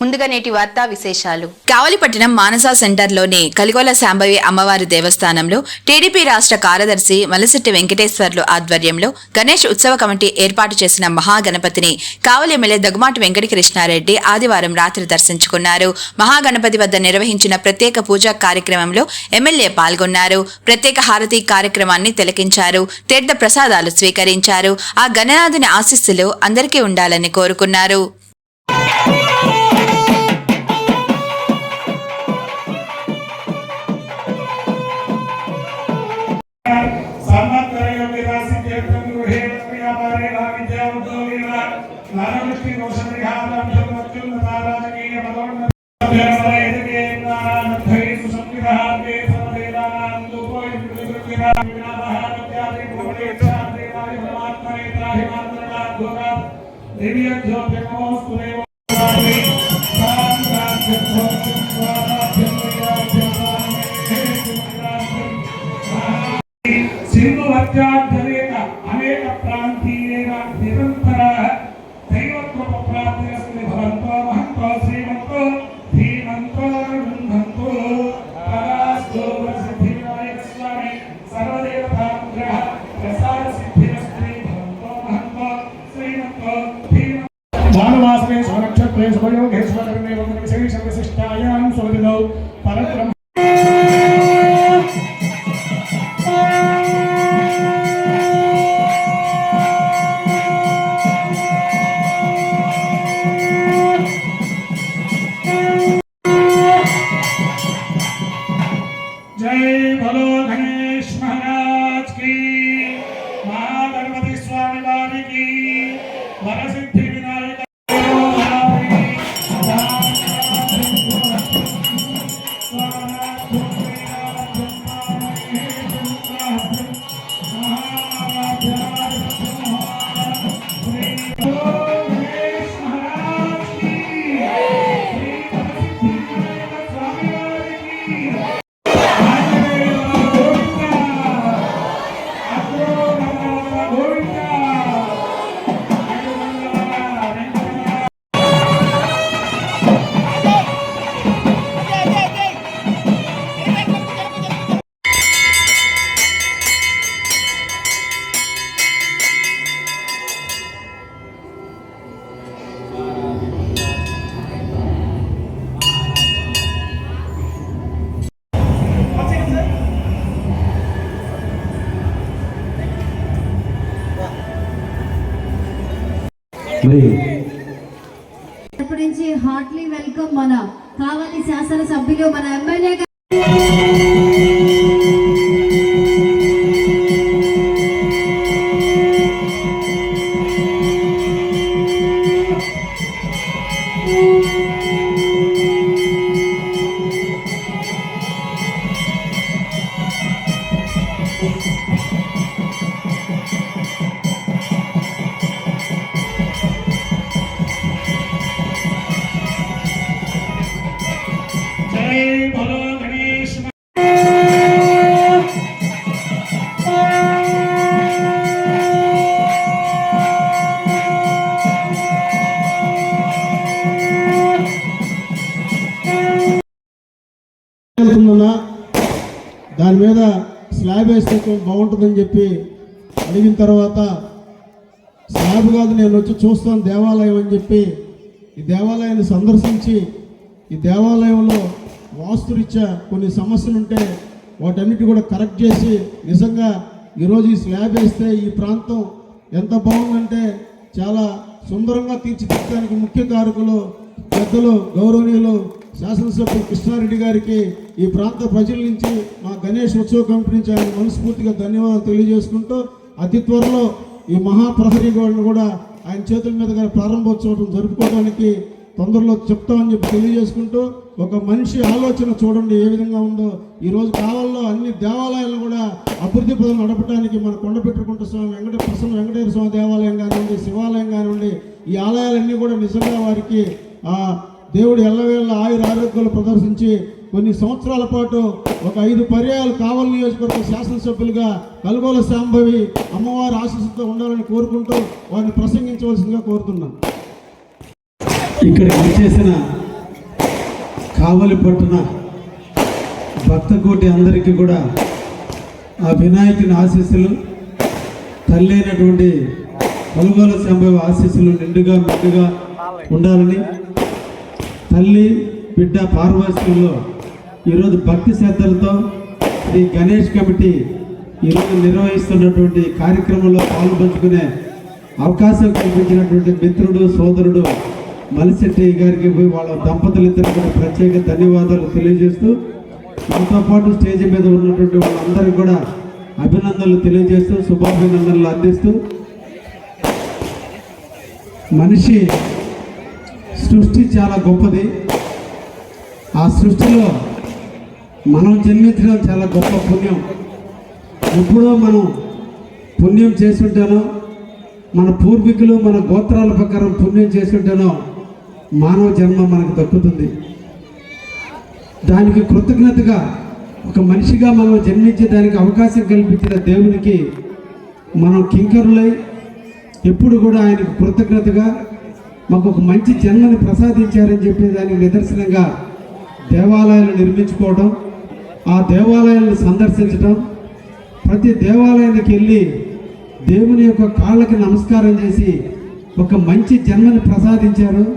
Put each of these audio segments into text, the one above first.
ముందుగా నేటి వార్తా విశేషాలు. కావలిపట్టణం మానసా సెంటర్లోని కలిగోల శాంభవి అమ్మవారి దేవస్థానంలో టీడీపీ రాష్ట్ర కార్యదర్శి మలసిట్టి వెంకటేశ్వర్లు ఆధ్వర్యంలో గణేష్ ఉత్సవ కమిటీ ఏర్పాటు చేసిన మహాగణపతిని కావలి ఎమ్మెల్యే దగ్గుమాటి వెంకటకృష్ణారెడ్డి ఆదివారం రాత్రి దర్శించుకున్నారు. మహాగణపతి వద్ద నిర్వహించిన ప్రత్యేక పూజా కార్యక్రమంలో ఎమ్మెల్యే పాల్గొన్నారు. ప్రత్యేక హారతి కార్యక్రమాన్ని తిలకించారు. తీర్థ ప్రసాదాలు స్వీకరించారు. ఆ గణనాథుని ఆశీస్సులు అందరికీ ఉండాలని కోరుకున్నారు. दिव्य ज्योतिर्मोस्तु देवो प्राण प्राण चित्तो चित्तो మరి తరపు నుంచి హార్ట్లీ వెల్కమ్ మన కావాలి శాసన సభ్యులు మన ఎమ్మెల్యే ఉన్నా దాని మీద స్లాబ్ వేస్తే బాగుంటుందని చెప్పి అడిగిన తర్వాత స్లాబ్ కాదు నేను వచ్చి చూస్తాను దేవాలయం అని చెప్పి ఈ దేవాలయాన్ని సందర్శించి ఈ దేవాలయంలో వాస్తురీత్యా కొన్ని సమస్యలు ఉంటే వాటన్నిటి కూడా కరెక్ట్ చేసి నిజంగా ఈరోజు ఈ స్లాబ్ వేస్తే ఈ ప్రాంతం ఎంత బాగుందంటే చాలా సుందరంగా తీర్చిదిద్దడానికి ముఖ్య కారకులు పెద్దలు గౌరవనీయులు శాసనసభ్యులు కృష్ణారెడ్డి గారికి ఈ ప్రాంత ప్రజల నుంచి మా గణేష్ ఉత్సవ కమిటీ నుంచి ఆయన మనస్ఫూర్తిగా ధన్యవాదాలు తెలియజేసుకుంటూ అతి త్వరలో ఈ మహాప్రహరీ గోడను కూడా ఆయన చేతుల మీదుగా ప్రారంభోత్సవం జరుపుకోవడానికి తొందరలో చెప్తామని చెప్పి తెలియజేసుకుంటూ ఒక మనిషి ఆలోచన చూడండి ఏ విధంగా ఉందో. ఈరోజు కావాల్లో కావాలలో అన్ని దేవాలయాలను కూడా అభివృద్ధి పదం నడపడానికి మన కొండపెట్టుకుంట స్వామి వెంకట ప్రసన్న వెంకటేశ్వర స్వామి దేవాలయం కానివ్వండి శివాలయం కానివ్వండి ఈ ఆలయాలన్నీ కూడా నిజంగా వారికి దేవుడు ఎల్లవేళ్ళ ఆయుర ఆరోగ్యాలు ప్రదర్శించి కొన్ని సంవత్సరాల పాటు ఒక ఐదు పర్యాయాలు కావలి నియోజకవర్గ శాసనసభ్యులుగా కలుగోల శాంభవి అమ్మవారి ఆశీస్సుతో ఉండాలని కోరుకుంటూ వారిని ప్రసంగించవలసిందిగా కోరుతున్నాను. ఇక్కడ పనిచేసిన కావలి పట్టున భక్తకోటి అందరికీ కూడా ఆ వినాయకుని ఆశీస్సులు తల్లి అయినటువంటి కొనుగోల ఆశీస్సులు నిండుగా మెండుగా ఉండాలని తల్లి బిడ్డ పార్వశ్యంలో ఈరోజు భక్తి శ్రద్ధలతో శ్రీ గణేష్ కమిటీ ఈరోజు నిర్వహిస్తున్నటువంటి కార్యక్రమంలో పాల్పంచుకునే అవకాశం కల్పించినటువంటి మిత్రుడు సోదరుడు మలిశెట్టి గారికి పోయి వాళ్ళ దంపతులిద్దరు కూడా ప్రత్యేక ధన్యవాదాలు తెలియజేస్తూ మనతో పాటు స్టేజ్ మీద ఉన్నటువంటి వాళ్ళందరికీ కూడా అభినందనలు తెలియజేస్తూ శుభాభినందనలు అందిస్తూ మనిషి సృష్టి చాలా గొప్పది. ఆ సృష్టిలో మనం జన్మించడం చాలా గొప్ప పుణ్యం. ఎప్పుడో మనం పుణ్యం చేసుంటానో మన పూర్వీకులు మన గోత్రాల ప్రకారం పుణ్యం చేస్తుంటేనో మానవ జన్మ మనకు దక్కుతుంది. దానికి కృతజ్ఞతగా ఒక మనిషిగా మనం జన్మించే దానికి అవకాశం కల్పించిన దేవునికి మనం కింకరులై ఎప్పుడు కూడా ఆయనకు కృతజ్ఞతగా మాకు ఒక మంచి జన్మని ప్రసాదించారని చెప్పేదానికి నిదర్శనంగా దేవాలయాలు నిర్మించుకోవడం ఆ దేవాలయాలను సందర్శించటం ప్రతి దేవాలయానికి వెళ్ళి దేవుని యొక్క కాళ్ళకి నమస్కారం చేసి ఒక మంచి జన్మని ప్రసాదించారు.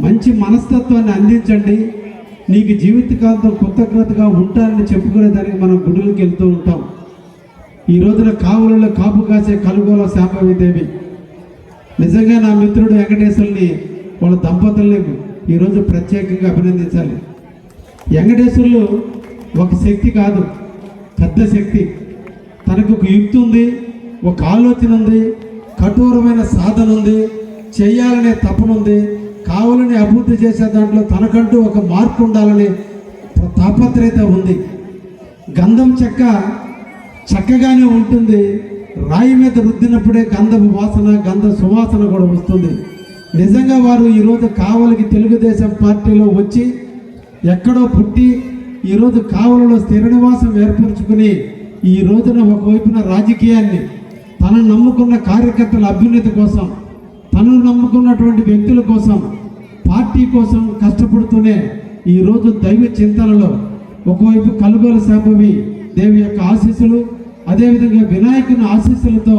మంచి మనస్తత్వాన్ని అందించండి. నీకు జీవితకాలంతో కృతజ్ఞతగా ఉంటానని చెప్పుకునేదానికి మనం గుడులకు వెళ్తూ ఉంటాం. ఈ రోజున కావులలో కాపు కాసే కలుగోల శాంభవి దేవి. నిజంగా నా మిత్రుడు వెంకటేశ్వరుని వాళ్ళ దంపతుల్ని ఈరోజు ప్రత్యేకంగా అభినందించాలి. వెంకటేశ్వరులు ఒక శక్తి కాదు పెద్ద శక్తి. తనకు ఒక యుక్తి ఉంది ఒక ఆలోచన ఉంది కఠోరమైన సాధన ఉంది చేయాలనే తపన ఉంది. కావాలని అభివృద్ధి చేసే దాంట్లో తనకంటూ ఒక మార్పు ఉండాలనే తాపత్రయత ఉంది. గంధం చెక్క చక్కగానే ఉంటుంది. రాయి మీద రుద్దినప్పుడే గంధపు వాసన గంధ సువాసన కూడా వస్తుంది. నిజంగా వారు ఈరోజు కావలికి తెలుగుదేశం పార్టీలో వచ్చి ఎక్కడో పుట్టి ఈరోజు కావలలో స్థిర నివాసం ఏర్పరచుకుని ఈ రోజున ఒకవైపున రాజకీయాన్ని తను నమ్ముకున్న కార్యకర్తల అభ్యున్నతి కోసం తను నమ్ముకున్నటువంటి వ్యక్తుల కోసం పార్టీ కోసం కష్టపడుతూనే ఈరోజు దైవ చింతనలో ఒకవైపు కలుగోలు శాంభవి దేవి యొక్క ఆశీస్సులు అదేవిధంగా వినాయకుని ఆశీస్సులతో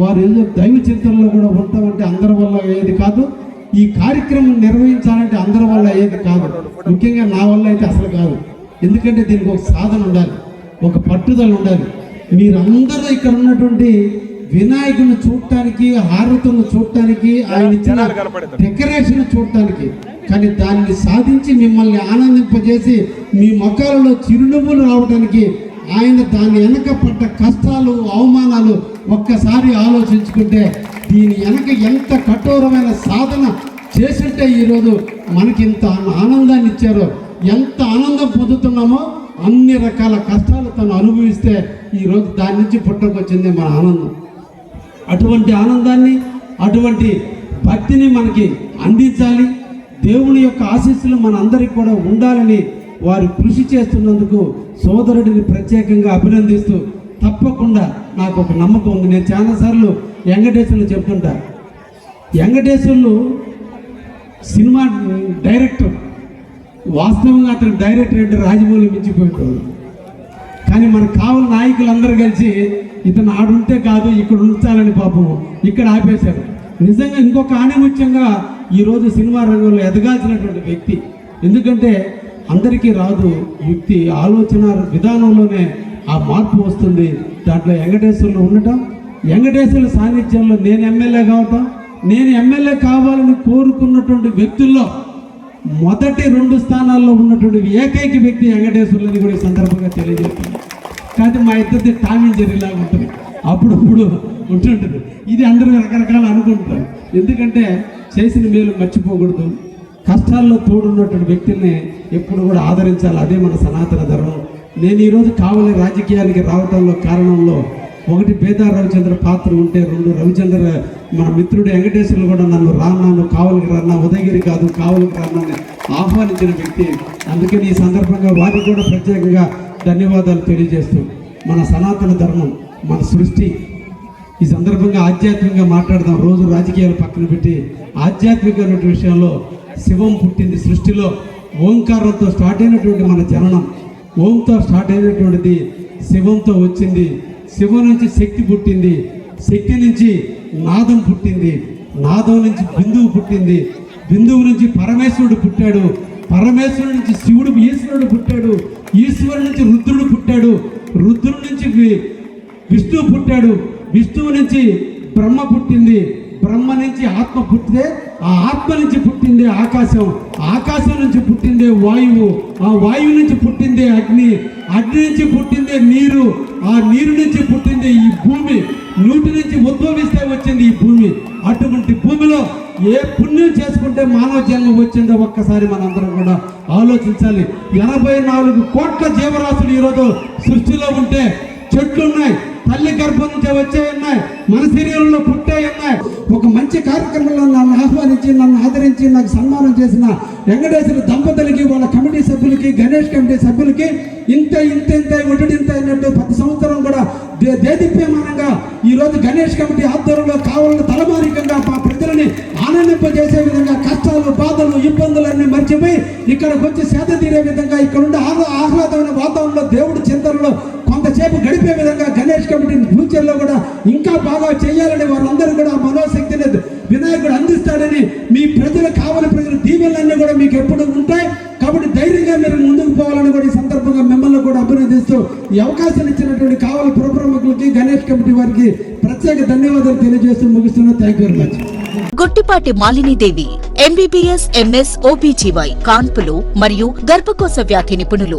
వారు ఏదో దైవ చింతనలో కూడా ఉంటామంటే అందరి వల్ల అయ్యేది కాదు. ఈ కార్యక్రమం నిర్వహించాలంటే అందరి వల్ల అయ్యేది కాదు. ముఖ్యంగా నా వల్ల అయితే అసలు కాదు. ఎందుకంటే దీనికి ఒక సాధన ఉండాలి ఒక పట్టుదల ఉండాలి. మీరందరూ ఇక్కడ ఉన్నటువంటి వినాయకుని చూడటానికి హారతులను చూడటానికి ఆయన డెకరేషన్ చూడటానికి కానీ దాన్ని సాధించి మిమ్మల్ని ఆనందింపజేసి మీ మొక్కలలో చిరునవ్వులు రావడానికి ఆయన దాని వెనక పడ్డ కష్టాలు అవమానాలు ఒక్కసారి ఆలోచించుకుంటే దీని వెనక ఎంత కఠోరమైన సాధన చేస్తుంటే ఈరోజు మనకి ఇంత ఆనందాన్ని ఇచ్చారో ఎంత ఆనందం పొందుతున్నామో అన్ని రకాల కష్టాలు తను అనుభవిస్తే ఈరోజు దాని నుంచి పుట్టకొచ్చింది మన ఆనందం. అటువంటి ఆనందాన్ని అటువంటి భక్తిని మనకి అందించాలి. దేవుని యొక్క ఆశీస్సులు మనందరికి కూడా ఉండాలని వారు కృషి చేస్తున్నందుకు సోదరుడిని ప్రత్యేకంగా అభినందిస్తూ తప్పకుండా నాకు ఒక నమ్మకం ఉంది. నేను చాలాసార్లు వెంకటేశ్వర్లు చెప్తుంటా. Venkateswarlu cinema director. వాస్తవంగా అతను డైరెక్టర్ అంటే రాజమౌళి మించిపోయింటాడు. కానీ మనకు కావల నాయకులందరూ కలిసి ఇతను ఆడుంటే కాదు ఇక్కడ ఉంచాలని పాపం ఇక్కడ ఆపేశారు. నిజంగా ఇంకొక ఆణిముత్యంగా ఈరోజు సినిమా రంగంలో ఎదగాల్సినటువంటి వ్యక్తి. ఎందుకంటే అందరికీ రాదు యుక్తి ఆలోచన విధానంలోనే ఆ మార్పు వస్తుంది. దాంట్లో వెంకటేశ్వర్లు ఉండటం వెంకటేశ్వర్ల సాన్నిధ్యంలో నేను ఎమ్మెల్యే కావటం నేను ఎమ్మెల్యే కావాలని కోరుకున్నటువంటి వ్యక్తుల్లో మొదటి రెండు స్థానాల్లో ఉన్నటువంటి ఏకైక వ్యక్తి వెంకటేశ్వర్లని కూడా ఈ సందర్భంగా తెలియజేస్తుంది కానీ మా ఇద్దరిది టామింగ్ జరిగేలాగా ఉంటుంది. అప్పుడప్పుడు ఉంటుంటుంది. ఇది అందరూ రకరకాల అనుకుంటారు. ఎందుకంటే చేసిన మేలు మర్చిపోకూడదు. కష్టాల్లో తోడున్నటువంటి వ్యక్తుల్ని ఎప్పుడు కూడా ఆదరించాలి. అదే మన సనాతన ధర్మం. నేను ఈరోజు కావలి రాజకీయానికి రావటంలో కారణంలో ఒకటి బేదా రవిచంద్ర పాత్ర ఉంటే రెండు రవిచంద్ర మన మిత్రుడు వెంకటేశ్వర్లు కూడా నన్ను రాన్నాను కావలికి రన్నా ఉదయగిరి కాదు కావలికి రన్నా ఆహ్వానించిన వ్యక్తి. అందుకని ఈ సందర్భంగా వారికి కూడా ప్రత్యేకంగా ధన్యవాదాలు తెలియజేస్తూ మన సనాతన ధర్మం మన సృష్టి. ఈ సందర్భంగా ఆధ్యాత్మికంగా మాట్లాడదాం. రోజు రాజకీయాలు పక్కన పెట్టి ఆధ్యాత్మికమైనటువంటి విషయంలో శివం పుట్టింది సృష్టిలో. ఓంకారంతో స్టార్ట్ అయినటువంటి మన జననం ఓంతో స్టార్ట్ అయినటువంటిది శివంతో వచ్చింది శివు నుంచి శక్తి పుట్టింది. శక్తి నుంచి నాదం పుట్టింది. నాదం నుంచి బిందువు పుట్టింది. బిందువు నుంచి పరమేశ్వరుడు పుట్టాడు. పరమేశ్వరుడు నుంచి శివుడు ఈశ్వరుడు పుట్టాడు. ఈశ్వరుడు నుంచి రుద్రుడు పుట్టాడు. రుద్రుడు నుంచి విష్ణువు పుట్టాడు. విష్ణువు నుంచి బ్రహ్మ పుట్టింది. బ్రహ్మ నుంచి ఆత్మ పుట్టితే ఆ ఆత్మ నుంచి పుట్టిందే ఆకాశం. ఆకాశం నుంచి పుట్టిందే వాయువు. ఆ వాయువు నుంచి పుట్టిందే అగ్ని. అగ్ని నుంచి పుట్టిందే నీరు. ఆ నీరు నుంచి పుట్టింది ఈ భూమి నూటి నుంచి ఉద్భవిస్తే వచ్చింది ఈ భూమి. అటువంటి భూమిలో ఏ పుణ్యం చేసుకుంటే మానవ జన్మ వచ్చిందో ఒక్కసారి మనందరం కూడా ఆలోచించాలి. ఎనభై నాలుగు కోట్ల జీవరాశులు ఈరోజు సృష్టిలో ఉంటే చెట్లు ఉన్నాయి తల్లి గర్భం నుంచి వచ్చే ఉన్నాయి మన శరీరంలో పుట్టే ఉన్నాయి. ఒక మంచి కార్యక్రమంలో నన్ను ఆహ్వానించి నన్ను ఆదరించి నాకు సన్మానం చేసిన వెంకటేశ్వర దంపతులకి వాళ్ళ కమిటీ సభ్యులకి గణేష్ కమిటీ సభ్యులకి ఇంత ఇంత ఇంత ఒకటి ఇంత అన్నట్టు ప్రతి సంవత్సరం కూడా దే- దేదీప్యమానంగా ఈరోజు గణేష్ కమిటీ ఆధ్వర్యంలో కావాలని తలమారికంగా మా ప్రజలని ఆనందింపజేసే విధంగా కష్టాలు బాధలు ఇబ్బందులన్నీ మర్చిపోయి ఇక్కడికి వచ్చి సేద తీరే విధంగా ఇక్కడ ఉండే ఆహ్లాదమైన వాతావరణంలో దేవుడి చింతనలో ఇంకా బాగా చేయాలని వారందరూ కూడా మనోశక్తి మనోశక్తిని వినాయకుడు అందిస్తాడని మీ ప్రజలు కావలి ప్రజల దీవెనలన్నీ కూడా మీకు ఎప్పుడు ఉంటాయి. కాబట్టి ధైర్యంగా మీరు ముందుకు పోవాలని కూడా ఈ సందర్భంగా మిమ్మల్ని కూడా అభినందిస్తూ ఈ అవకాశాన్ని ఇచ్చినటువంటి కావలి పురప్రముఖులకి గణేష్ కమిటీ వారికి ప్రత్యేక ధన్యవాదాలు తెలియజేస్తూ ముగిస్తున్నా. Thank you very much Guttipati Malinidevi MBBS MS OBGY కాన్పులు మరియు గర్భకోశ వ్యాధి నిపుణులు.